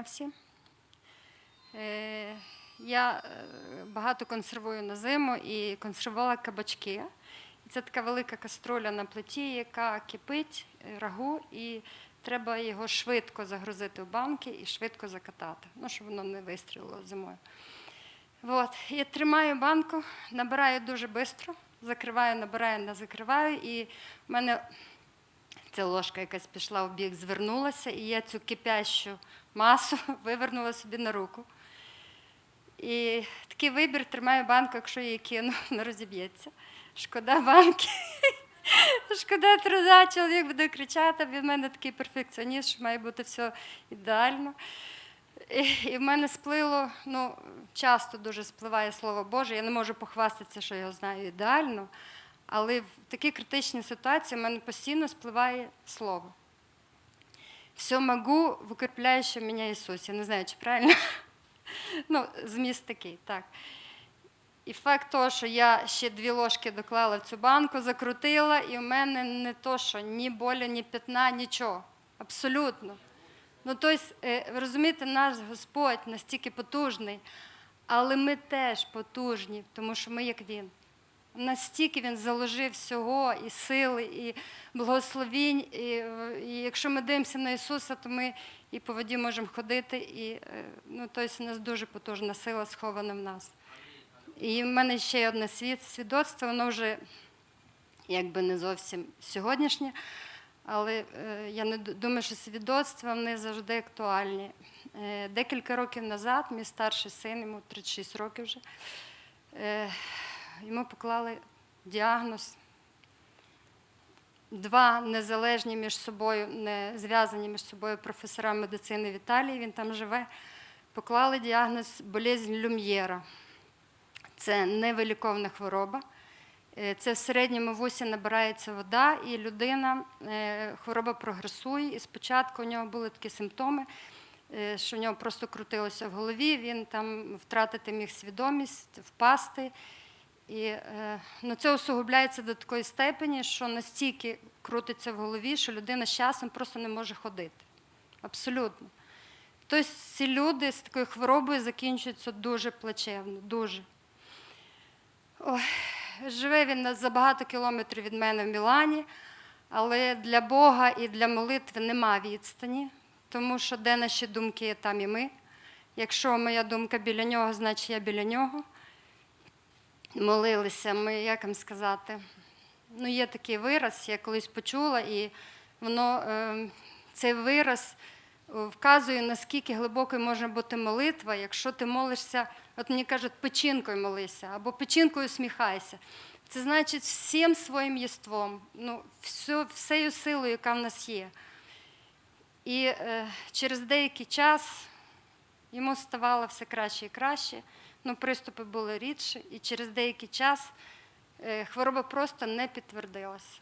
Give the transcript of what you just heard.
всім. Е, Я е, багато консервую на зиму і консервувала кабачки. Це така велика каструля на плиті, яка кипить е, рагу, і треба його швидко загрузити в банки і швидко закатати, ну, щоб воно не вистрілило зимою. От. Я тримаю банку, набираю дуже швидко, закриваю, набираю, не закриваю. І в мене ця ложка якась пішла в бік, звернулася, і я цю кипящу масу вивернула собі на руку. І такий вибір тримаю банку, якщо її кину, не розіб'ється. Шкода банки. Шкода труда, чоловік буде кричати, він в мене такий перфекціоніст, що має бути все ідеально. І, в мене сплило, ну, часто дуже спливає слово Боже. Я не можу похвастатися, що його знаю ідеально, але в такій критичній ситуації в мене постійно спливає слово. Все могу в укріпляючому мене Ісус. Я не знаю, чи правильно. Ну, зміст такий, так. І факт того, що я ще дві ложки доклала в цю банку, закрутила, і в мене не то, що ні болі, ні п'ятна, нічого. Абсолютно. Ну, тобто, е, ви розумієте, наш Господь настільки потужний, але ми теж потужні, тому що ми як Він. Настільки він заложив всього, і сили, і благословінь. І, і якщо ми дивимося на Ісуса, то ми і по воді можемо ходити. І, е, ну, тобто, у нас дуже потужна сила схована в нас. І в мене ще одне свід- свідоцтво, воно вже якби не зовсім сьогоднішнє, але е, я не думаю, що свідоцтва вони завжди актуальні. Е, Декілька років назад мій старший син, йому 36 років вже, е, йому поклали діагноз. Два незалежні між собою, не зв'язані між собою професора медицини в Італії, він там живе, поклали діагноз болезнь Люм'єра. Це невиліковна хвороба. Е, Це в середньому вусі набирається вода, і людина, е, хвороба прогресує. І спочатку у нього були такі симптоми, е, що в нього просто крутилося в голові, він там втратити міг свідомість, впасти. І е, ну, це усугубляється до такої степені, що настільки крутиться в голові, що людина з часом просто не може ходити. Абсолютно. Тобто ці люди з такою хворобою закінчуються дуже плачевно, дуже. Ой, живе він за багато кілометрів від мене в Мілані, але для Бога і для молитви нема відстані, тому що де наші думки, там і ми. Якщо моя думка біля нього, значить я біля нього. Молилися ми, як вам сказати, ну є такий вираз, я колись почула, і воно, е, цей вираз е, вказує, наскільки глибокою може бути молитва, якщо ти молишся, от мені кажуть, печінкою молися або печінкою сміхайся. Це значить всім своїм єством, ну, всю, всею силою, яка в нас є. І е, через деякий час йому ставало все краще і краще. Ну, приступи були рідше, і через деякий час е, хвороба просто не підтвердилася.